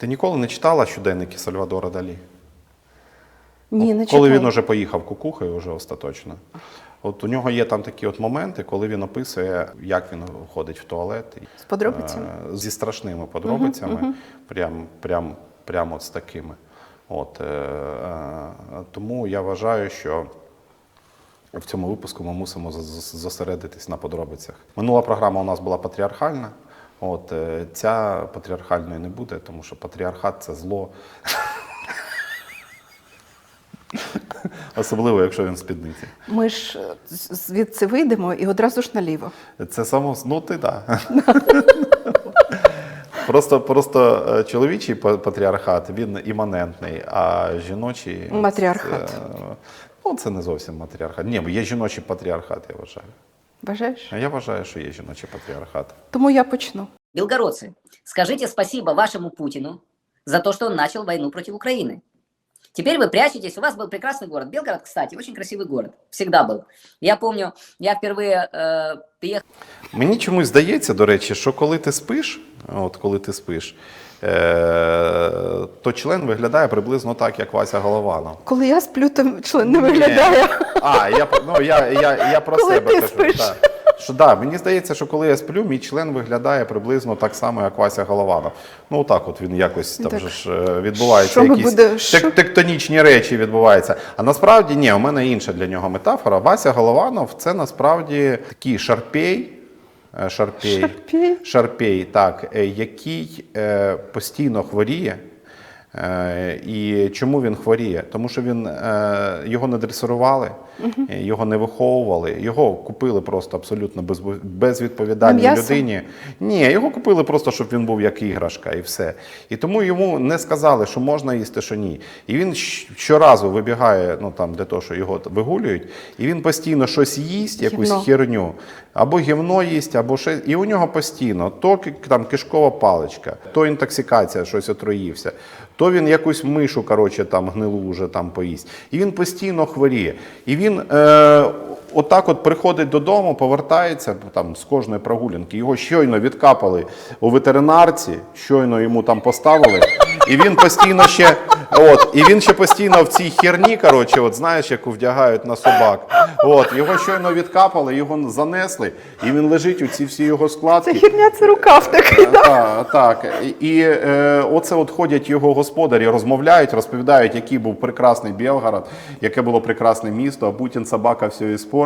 Ти ніколи не читала щоденники Сальвадора Далі? Ні, не коли читала. він уже поїхав кукухою, вже остаточно. От у нього є там такі от моменти, коли він описує, як він ходить в туалет. З подробицями? е, Зі страшними подробицями, прям, прям, прям от з такими. От, е, е, тому я вважаю, що в цьому випуску ми мусимо зосередитись на подробицях. Минула програма у нас була патріархальна. От е, ця патріархальної не буде, тому що патріархат це зло. Особливо, якщо він в спідниці. Ми ж е, звідси вийдемо і одразу ж наліво. Це само, ну ти так. Просто, просто е, чоловічий патріархат він іманентний, а жіночий Матріархат. Це, ну, це не зовсім матріархат. Ні, є жіночий патріархат, я вважаю. Бажаєш? А я вважаю, що є жіночий патріархат. Тому я почну. Белгородцы, скажите спасибо вашему Путину за то, что он начал войну против Украины. Теперь вы прячетесь, у вас был прекрасный город. Белгород, кстати, очень красивый город. Всегда был. Я помню, я впервые э, приехал Мені чомусь здається, до речі, що коли ти спиш, от коли ти спиш, е- то член виглядає приблизно так, як Вася Голованов. Коли я сплю, то член не виглядає. А, я, про- ну, я, я, я про Коли себе ти кажу. спиш. Так. Що, да, мені здається, що коли я сплю, мій член виглядає приблизно так само, як Вася Голованов. Ну так от він якось там Так. же ж е, відбуваються Що якісь буде- тек- тектонічні речі відбуваються. А насправді ні, у мене інша для нього метафора. Вася Голованов це насправді такий шарпей. е, Шарпей, Шарпей? Шарпей, так, е, який е, постійно хворіє. Е, І чому він хворіє? Тому що він е, його не дресирували, е, його не виховували, його купили просто абсолютно без, безвідповідальній людині. Ні, його купили просто, щоб він був як іграшка, і все. І тому йому не сказали, що можна їсти, що ні. І він щоразу вибігає, ну там для того, що його вигулюють, і він постійно щось їсть, якусь Гівно. херню. Або гівно їсть, або ще. І у нього постійно то там кишкова паличка, то інтоксикація, щось отруївся, то він якусь мишу, коротше, там гнилу вже там поїсть. І він постійно хворіє. І він е, отак от приходить додому, повертається там з кожної прогулянки. Його щойно відкапали у ветеринарці, щойно йому там поставили. І він постійно ще, от, і він ще постійно в цій херні, коротше, от знаєш, яку вдягають на собак. От, його щойно відкапали, його занесли, і він лежить у ці всі його складки. Це херня, це рукав такий. да? Так, так. І, і е, оце от ходять його господарі, розмовляють, розповідають, який був прекрасний Білгород, яке було прекрасне місто, а Путін собака все іспортив.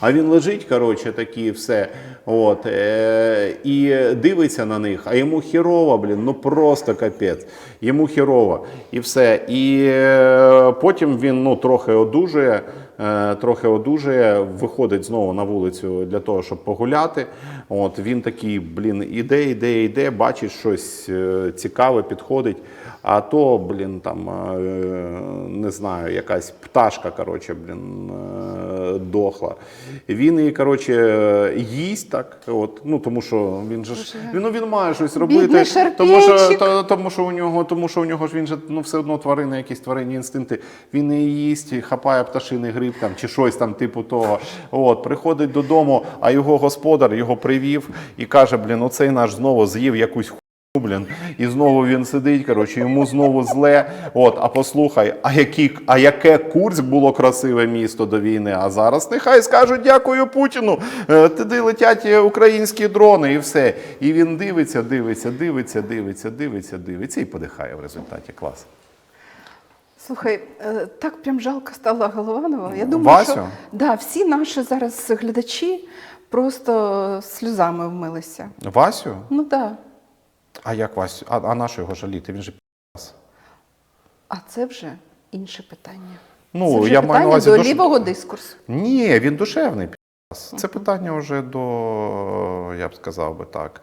А він лежить, коротше, такі все. От, е, і дивиться на них, а йому хірово, блін, ну просто капець. Йому хірово. І все. І е, потім він ну, трохи одужує. е, Трохи одужує, виходить знову на вулицю для того, щоб погуляти. От він такий, блін, іде, іде, іде, бачить щось е, цікаве, підходить. А то, блін, там е, не знаю, якась пташка, коротше, блін, е, дохла. Він її, коротше, їсть так. От, ну тому що він же ж він, ну, він має щось робити. Тому що, то, тому що у нього, тому що у нього ж він же ну все одно тварини, якісь тваринні інстинкти. Він її їсть, хапає пташиний гриб там чи щось там, типу того. От приходить додому, а його господар його привів і каже: блін, оцей наш знову з'їв якусь. Блін, і знову він сидить, коротше, йому знову зле. От, а послухай, а, які, а яке Курськ було красиве місто до війни? А зараз нехай скажуть дякую Путіну. Е, Туди летять е, українські дрони і все. І він дивиться, дивиться, дивиться, дивиться, дивиться, дивиться і подихає в результаті. Клас. Слухай, е, так прям жалко стало Голованова. Я думаю, Васю? що да, всі наші зараз глядачі просто сльозами вмилися. Васю? Ну так. Да. А як Васю? А, а на що його жаліти? Він же пі***ас. А це вже інше питання. Ну, це вже я маю питання на увазі до душ- лівого дискурсу. Ні, він душевний. Це питання вже до, я б сказав би так.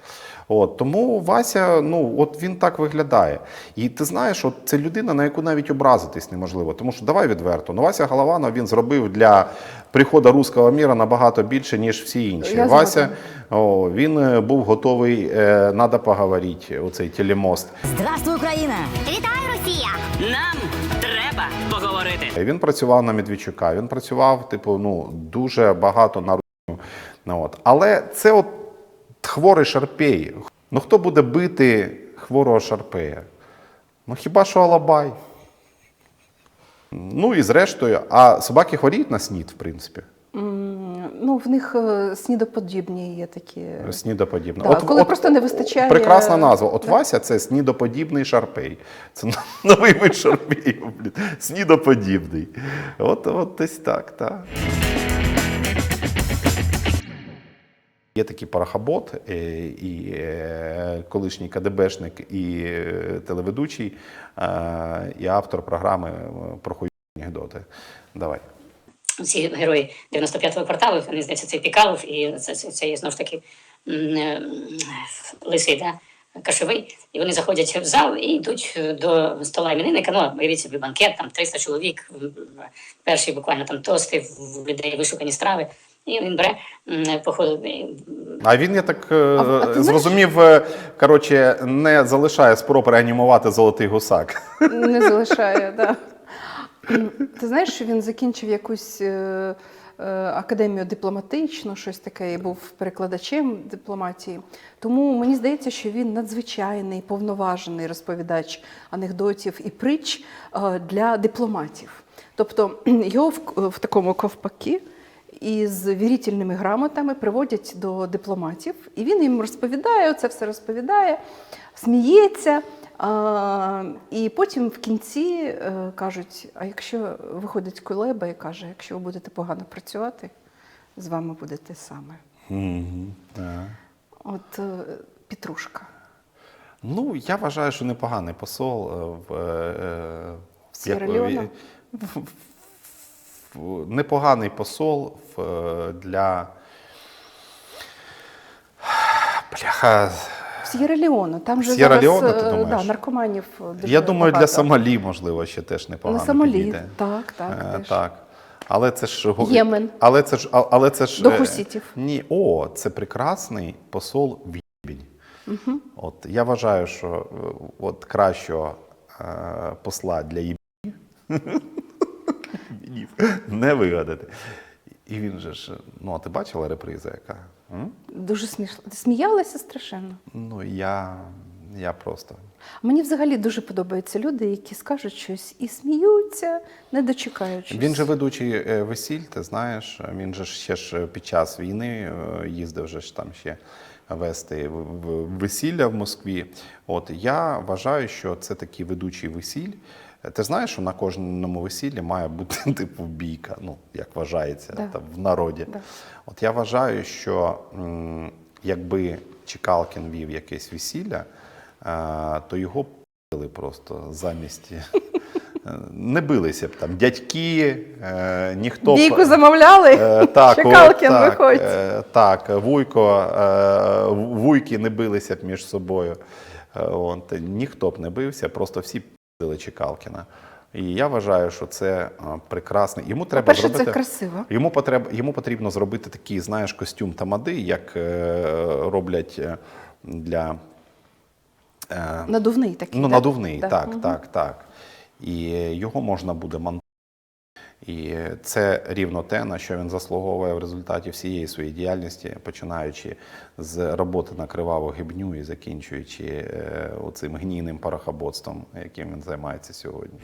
От, тому Вася, ну от він так виглядає. І ти знаєш, от це людина, на яку навіть образитись неможливо. Тому що давай відверто. Ну, Вася Голованов він зробив для приходу руського міра набагато більше, ніж всі інші. Я Вася о, він е, був готовий, е, надо поговорити, оцей телемост. Здравствуй, Україна! Вітаю, Росія! Нам треба поговорити. Він працював на Медведчука, він працював, типу, ну, дуже багато на. Ну, от. Але це от хворий шарпей. Ну хто буде бити хворого шарпея? Ну хіба що Алабай. Ну і зрештою, а собаки хворіють на снід, в принципі. Ну, в них е, снідоподібні є такі. Снідоподібне. Да, коли просто не вистачає- Прекрасна назва. От Да. Вася це снідоподібний шарпей. Це новий вид шарпеїв. Снідоподібний. От, от десь так, так. Є такий парахабот, е, і е, колишній КДБшник, і е, телеведучий, і автор програми про хуйні анекдоти. Давай. всі герої 95-го кварталу, вони здається, це Пікалов, і це, це, це є знову ж таки лисий, да? кашовий. І вони заходять в зал і йдуть до стола іменинника. Ну, уявіть собі банкет, там 300 чоловік, перший буквально там тости, в людей вишукані страви. І він бере походу. А він, я так е, А- а ти знаєш- зрозумів, е, коротше, не залишає спроб реанімувати золотий гусак. Не залишає, да. Ти знаєш, що він закінчив якусь е, е, академію дипломатичну, щось таке, і був перекладачем дипломатії. Тому мені здається, що він надзвичайний, повноважений розповідач анекдотів і притч е, для дипломатів. Тобто його в, в такому ковпакі із вірительними грамотами приводять до дипломатів, і він їм розповідає, це все розповідає, сміється. А, і потім в кінці е, кажуть: а якщо виходить Кулеба і каже, якщо ви будете погано працювати, з вами буде те саме. От е, Петрушка. Ну, я вважаю, що непоганий посол е, в, е, в Сєра-Леоне? в- в- в- непоганий посол е, для. Бляха. В Сєра-Леоне, там же зараз ти е, да, наркоманів е, дуже Я думаю, для багато. Сомалі, можливо, ще теж непогано. На Сомалі, підійде. так, так, Е, теж. так. Але це ж Ємен. Але це ж, але це ж До хусітів. Ні, о, це прекрасний посол в Єбінь. От я вважаю, що от кращого е, посла для Єбінь не вигадати. І він же ж, ну а ти бачила реприза, яка? М? Дуже смішно. Сміялася страшенно. Ну я, я просто. Мені взагалі дуже подобаються люди, які скажуть щось і сміються, не дочекаючись. Він же ведучий е, весіль, ти знаєш. Він же ж ще ж під час війни е, їздив же ж там ще вести в- в- весілля в Москві. От я вважаю, що це такий ведучий весіль. Ти знаєш, що на кожному весіллі має бути типу бійка, ну як вважається Да. там, в народі. Да. От я вважаю, що м, якби Чекалкін вів якесь весілля, е, то його били просто замість. е, Не билися б там дядьки, е, ніхто б- Бійку замовляли? Е, так, Чекалкін, так, виходь. е, так, Вуйко, е, вуйки не билися б між собою. Е, От, ніхто б не бився, просто всі Чекалкіна. І я вважаю, що це е, прекрасний. Йому треба По-перше, зробити... це красиво. Йому потрібно, йому потрібно зробити такий, знаєш, костюм тамади, як е, роблять е, для. Надувний такий. Ну, так? надувний, так, Мгм. так, так. І його можна буде монтувати. І це рівно те, на що він заслуговує в результаті всієї своєї діяльності, починаючи з роботи на криваву гибню і закінчуючи е, оцим гнійним парахоботством, яким він займається сьогодні.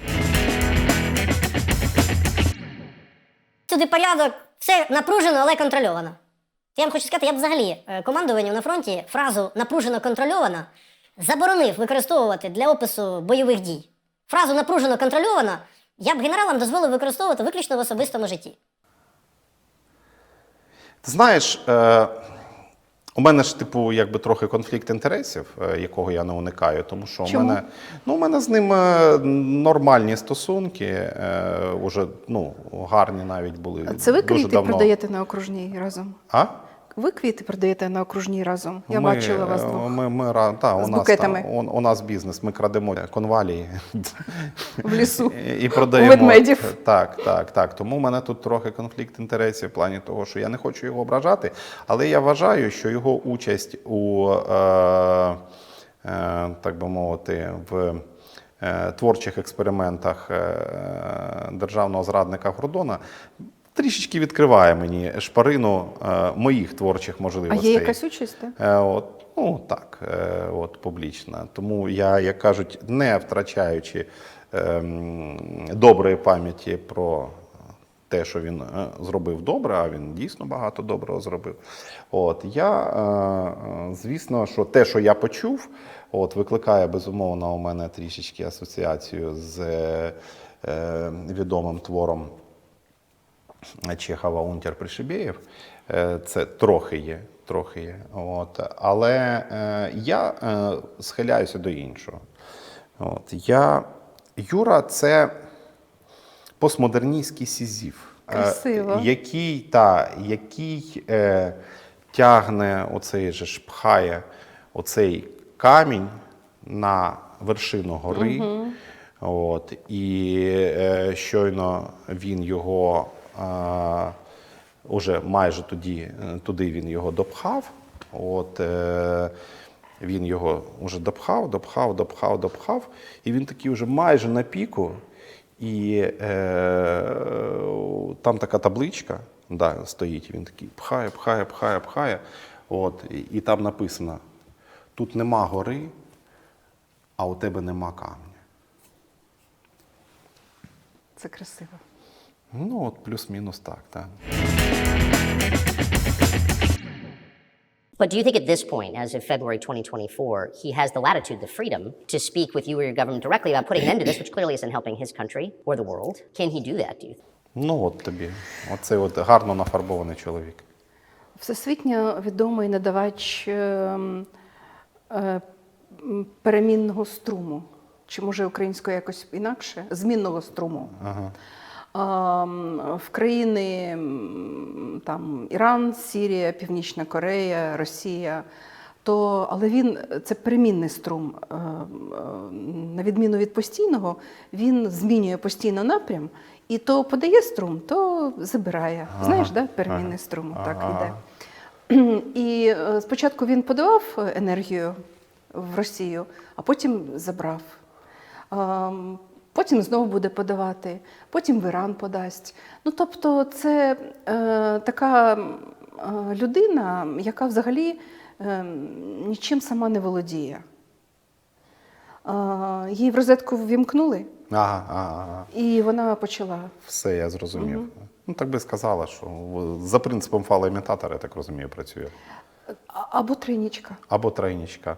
Сюди порядок, все напружено, але контрольовано. Я вам хочу сказати, я б взагалі е, командуванню на фронті фразу напружено контрольовано заборонив використовувати для опису бойових дій. Фразу напружено контрольовано я б генералам дозволив використовувати виключно в особистому житті. Ти знаєш, е, у мене ж, типу, якби трохи конфлікт інтересів, е, якого я не уникаю, тому що Чому? у мене, ну, у мене з ним е, нормальні стосунки, е, уже ну, гарні навіть були. А Це ви дуже квіти давно. продаєте на окружній разом? А? Ви квіти продаєте на окружній разом? Я Ми, бачила вас е, двох. Ми, ми, та, у, нас, там, у, у нас бізнес, ми крадемо конвалії. В лісу. І продаємо. У ведмедів. Так, так, так. Тому в мене тут трохи конфлікт інтересів в плані того, що я не хочу його ображати, але я вважаю, що його участь у, е, е, так би мовити, в е, творчих експериментах е, державного зрадника Гордона трішечки відкриває мені шпарину е, моїх творчих А можливостей. є якась участь? Е, От, Ну так, е, от публічно. Тому я, як кажуть, не втрачаючи ем, доброї пам'яті про те, що він е, зробив добре, а він дійсно багато доброго зробив. От я, е, е, звісно, що те, що я почув, от викликає безумовно у мене трішечки асоціацію з е, е, відомим твором Чехова Унтер Пришибєєв. Е, Це трохи є. Трохи є. От. Але е, я е, схиляюся до іншого. От. Я, Юра це постмодерністський сізів. е, Красиво. Який, та, який е, тягне оцей же ж пхає оцей камінь на вершину гори. От, і е, щойно він його е, уже майже тоді, е, туди він його допхав. От, е, він його вже допхав, допхав, допхав, допхав. І він такий вже майже на піку. І е, там така табличка да, стоїть. Він такий пхає, пхає, пхає, пхає. От, і, і там написано: тут нема гори, а у тебе нема камня. Це красиво. Ну, от плюс-мінус так, так. But do you think at this point, as of February 2024, he has the latitude, the freedom to speak with you or your government directly about putting an end to this, which clearly isn't helping his country or the world? Can he do that, do you think? Ну, от тобі. Оцей от гарно нафарбований чоловік. Всесвітньо відомий надавач ем, е, перемінного струму. Чи може українською якось інакше? Змінного струму. Ага. В країни там Іран, Сірія, Північна Корея, Росія. То, але він це перемінний струм. Е, е, На відміну від постійного, він змінює постійно напрям, і то подає струм, то забирає. Знаєш, да? перемінний ага, струм так ага. іде. І е, спочатку він подавав енергію в Росію, а потім забрав. Потім знову буде подавати, потім в Іран подасть. Ну тобто, це е, така е, людина, яка взагалі е, нічим сама не володіє. Е, її в розетку ввімкнули, Ага, ага, ага. і вона почала. Все, я зрозумів. Ну, так би сказала, що за принципом фалоімітатора, я так розумію, працює. А- Або тринічка. Або тройнічка.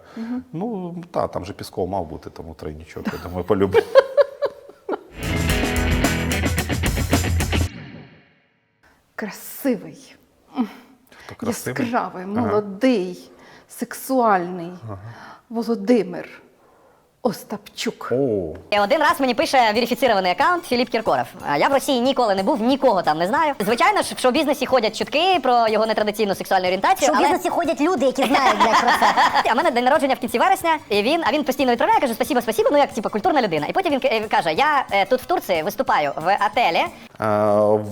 Ну, так, там же Пісков мав бути, тому тройнічок, я думаю, полюбив. Красивий, Хто красивий. яскравий, Ага. молодий, сексуальний Володимир Остапчук. О, І один раз мені пише верифіцірований аккаунт Філіп Кіркоров. А Я в Росії ніколи не був, нікого там не знаю. Звичайно ж, в шоу-бізнесі ходять чутки про його нетрадиційну сексуальну орієнтацію. В але... бізнесі ходять люди, які знають блядь, про це. А в мене день народження в кінці вересня, і він, а він постійно відправляє, каже, спасибо, спасибо, ну як типу, культурна людина. І потім він е, каже: Я е, тут в Турції виступаю в отелі. Е,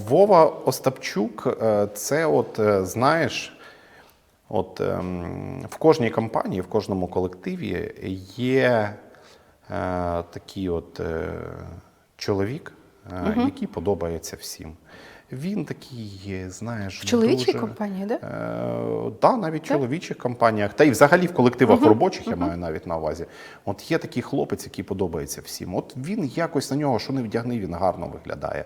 Вова Остапчук, е, це от, е, знаєш, от ем, в кожній компанії, в кожному колективі є е, такий от е, чоловік, е, який подобається всім. Він такий, знаєш, В чоловічій дуже, компанії, да? Е, да, навіть в чоловічих компаніях, та й взагалі в колективах робочих, я маю навіть на увазі. От є такий хлопець, який подобається всім. От він якось на нього, що не вдягни, він гарно виглядає.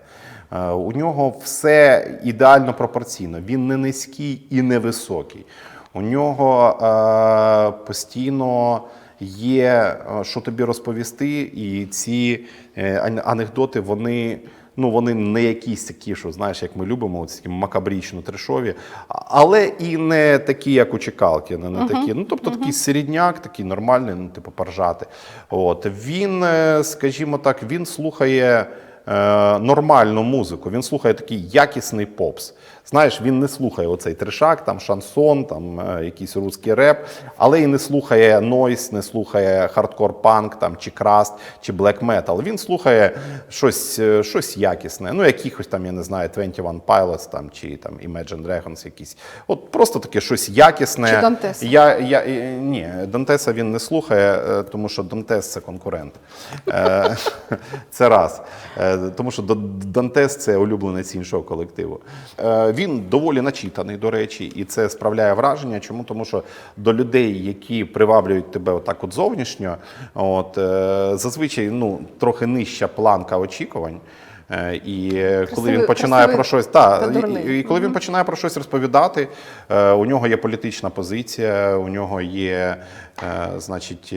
Е, у нього все ідеально пропорційно. Він не низький і не високий. У нього е, постійно є е, що тобі розповісти, і ці е, анекдоти, вони. Ну, вони не якісь такі, що знаєш, як ми любимо, ці такі макабрічно трешові, але і не такі, як у Чекалкіна, не такі. Ну, тобто такий середняк, такий нормальний, ну, типу, поржати. От він, е, скажімо так, він слухає нормальну музику, він слухає такий якісний попс. Знаєш, він не слухає оцей трешак, там шансон, там е, якийсь русський реп, але і не слухає нойс, не слухає хардкор панк там, чи краст, чи блек метал. Він слухає щось, е, щось якісне. Ну, якихось там, я не знаю, 21 Pilots там, чи там Imagine Dragons якісь. От просто таке щось якісне. Чи Дантеса? Я, я, е, ні, Дантеса він не слухає, е, тому що Дантес це конкурент. Е, Це раз. Тому що Дантес це улюбленець іншого колективу. Е, він доволі начитаний, до речі, і це справляє враження. Чому? Тому що до людей, які приваблюють тебе отак от зовнішньо, от, е, зазвичай ну, трохи нижча планка очікувань. Е, І е, коли він починає красивий про щось, та, та і- і, коли він починає про щось розповідати, у нього є політична позиція, у нього є, значить,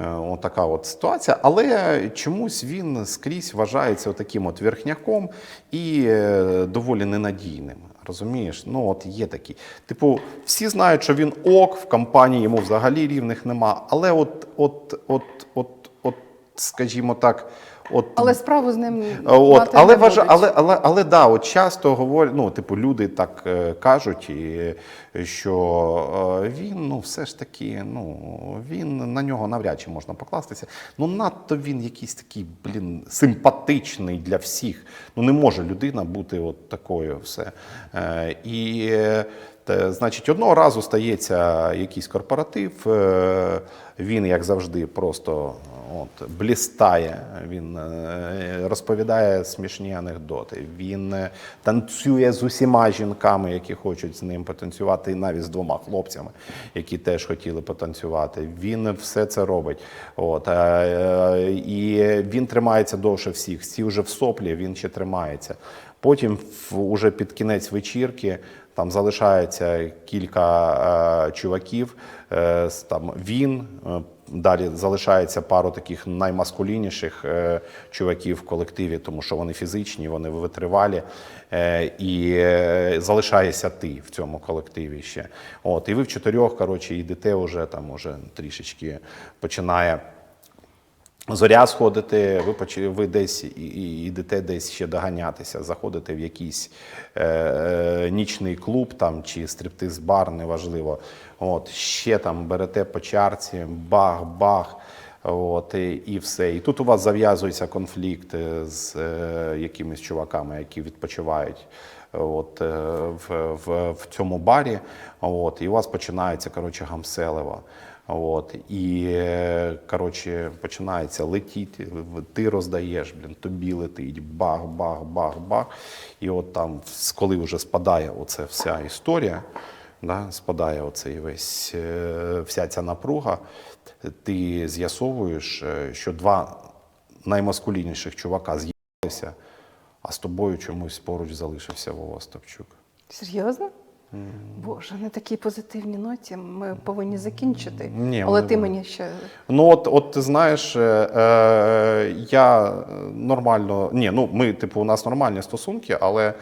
е, е, от така от ситуація. Але чомусь він скрізь вважається таким от верхняком і е, доволі ненадійним. Розумієш? Ну от є такі. Типу, всі знають, що він ок, в компанії йому взагалі рівних нема. Але от, от, от, от, от, скажімо так, от Але справу з ним От, мати але, не вважа, але, але, але да, от часто говорять, ну, типу, люди так е, кажуть, і, що е, він, ну, все ж таки, ну, він на нього навряд чи можна покластися. Ну, надто він якийсь такий, блін, симпатичний для всіх. Ну, не може людина бути от такою все. Е, і, е, та, значить, одного разу стається якийсь корпоратив, е, він, як завжди, просто от, блістає, він е, розповідає смішні анекдоти, він е, танцює з усіма жінками, які хочуть з ним потанцювати, і навіть з двома хлопцями, які теж хотіли потанцювати. Він все це робить. От, е, і він тримається довше всіх. Всі вже в соплі, він ще тримається. Потім, уже під кінець вечірки, там залишається кілька е, чуваків. Е, там він далі залишається пару таких наймаскулінніших е, чуваків в колективі, тому що вони фізичні, вони витривалі. Е, і е, залишаєшся ти в цьому колективі ще. От, і ви в чотирьох, коротше, йдете вже там уже трішечки починає. Зоря сходите, ви, ви десь і, йдете десь ще доганятися, заходите в якийсь е, е, нічний клуб там, чи стриптиз-бар, неважливо. От, ще там берете по чарці, бах-бах. От, і, і все. І тут у вас зав'язується конфлікт е, з е, якимись чуваками, які відпочивають от, е, в, в, в цьому барі. От, і у вас починається коротше, гамселево. От, і коротше, починається летіти, ти роздаєш, блін, тобі летить, бах, бах, бах, бах. І от там, коли вже спадає оця вся історія, да, спадає оцей весь, е, вся ця напруга, ти з'ясовуєш, е, що два наймаскулінніших чувака з'їлися, а з тобою чомусь поруч залишився Вова Остапчук. Серйозно? Боже, на такій позитивній ноті ми повинні закінчити. Ні, Але ти мені ще Ну, от, от ти знаєш, е, е, я нормально. Ні, ну ми, типу, у нас нормальні стосунки, але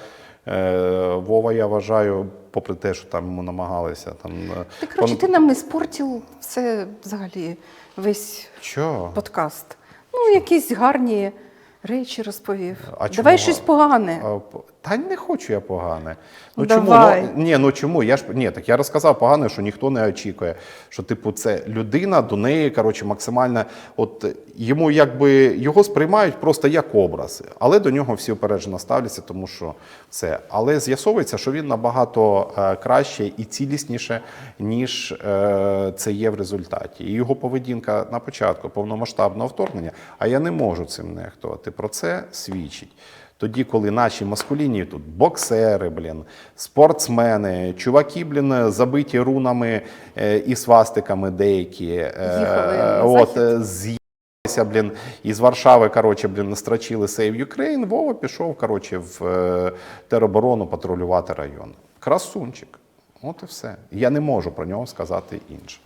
е, Вова, я вважаю, попри те, що там йому намагалися. Там, е, ти коротше, пон- ти нам іспортив все взагалі весь Що? подкаст. Ну, якісь гарні речі розповів. А Давай чому? щось погане. Та не хочу я погане. Ну Давай. чому? Ну, ні, ну чому? Я ж ні, так я розказав погане, що ніхто не очікує. Що, типу, це людина до неї, коротше, максимально, от йому якби його сприймають просто як образ, але до нього всі упереджено ставляться, тому що це. Але з'ясовується, що він набагато е, краще і цілісніше, ніж е, це є в результаті. І його поведінка на початку повномасштабного вторгнення, а я не можу цим нехтувати. Про це свідчить. Тоді, коли наші маскуліні тут боксери, блін, спортсмени, чуваки, блін, забиті рунами е, і свастиками деякі. е, Їхали на от, е, з'їлися, блін, із Варшави, коротше, блін, настрочили Save Ukraine, Вова пішов, коротше, в е, тероборону патрулювати район. Красунчик. От і все. Я не можу про нього сказати інше.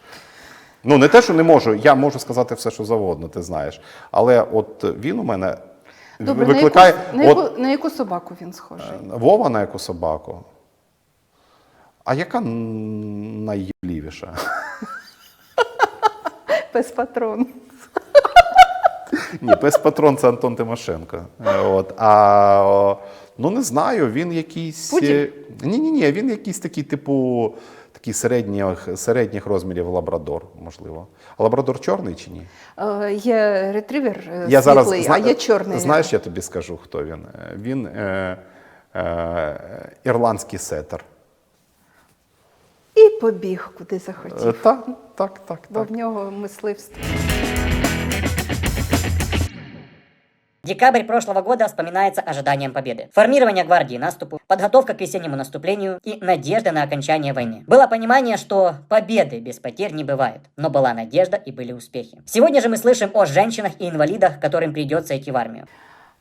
Ну, не те, що не можу, я можу сказати все, що завгодно, ти знаєш. Але от він у мене Добре, викликає. на, яку, на, яку, на яку собаку він схожий? Вова на яку собаку? А яка н- найєблівіша? Пес патрон. Ні, пес патрон це Антон Тимошенко. Е, От, а ну не знаю, він якийсь. Ні, ні, ні, він якийсь такий, типу, такий середніх, середніх розмірів лабрадор, можливо. А лабрадор чорний чи ні? Е, є ретривер е, Я зараз світлий, зна- а є чорний. Знаєш, я тобі скажу, хто він. Е, Він е, е, ірландський сетер. І побіг, куди Е, захотів. Так, так, так. Бо так. в нього мисливство. Декабрь прошлого года вспоминается ожиданием победы. Формирование гвардии наступу, подготовка к весеннему наступлению и надежда на окончание войны. Было понимание, что победы без потерь не бывает, но была надежда и были успехи. Сегодня же мы слышим о женщинах и инвалидах, которым придется идти в армию.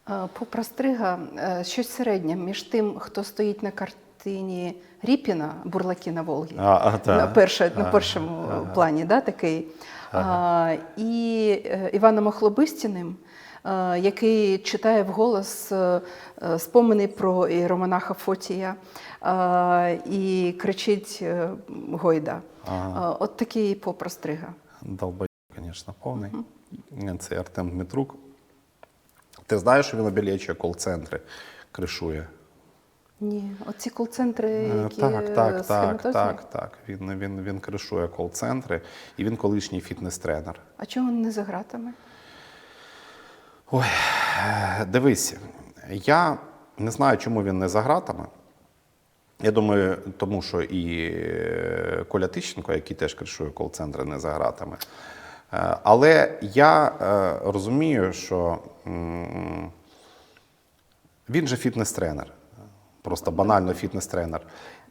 Е, Попра Стрига, е, щось середнє між тим, хто стоїть на картині Ріпіна Бурлаки на Волгі. А, а, та. на, перше, на Ага, першому ага. плані, да, такий. А, і е, Іваном Охлобистіним, е, який читає вголос е, е, спомини про іеромонаха Фотія е, і кричить е, Гойда. Ага. Е, От такий попрострига. Долбай, звісно, повний. Це Артем Дмитрук. Ти знаєш, що він обілечує кол-центри, кришує? Ні, оці кол-центри, Е, які Так, так, так, так, так. Він, він, він кришує кол-центри, і він колишній фітнес-тренер. А чому не за гратами? Ой, е, дивись, я не знаю, чому він не за гратами. Я думаю, тому що і е, Коля Тищенко, який теж кришує кол-центри, не за гратами. Е, Але я розумію, що він же фітнес-тренер, просто банально фітнес-тренер.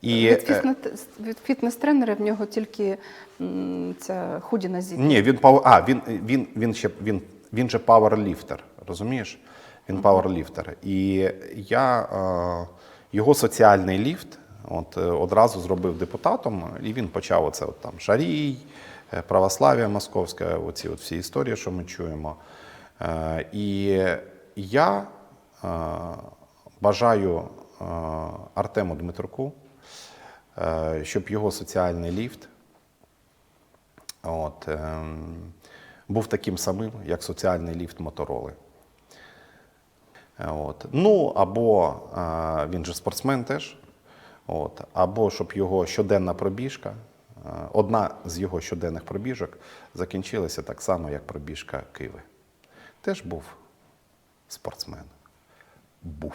І, від, фітнес, від фітнес-тренера в нього тільки ця худі на зі. Ні, він а, він, він, він ще він, він же пауерліфтер, розумієш? Він пауерліфтер. І я е, його соціальний ліфт от, е, одразу зробив депутатом, і він почав оце от, там Шарій, е, православ'я московське, оці от всі історії, що ми чуємо. Е, і я е, бажаю е, Артему Дмитруку, е, щоб його соціальний ліфт От, ем, був таким самим, як соціальний ліфт Мотороли. От. Ну, або а, він же спортсмен теж. От, або щоб його щоденна пробіжка, одна з його щоденних пробіжок закінчилася так само, як пробіжка Киви. Теж був спортсмен. Був.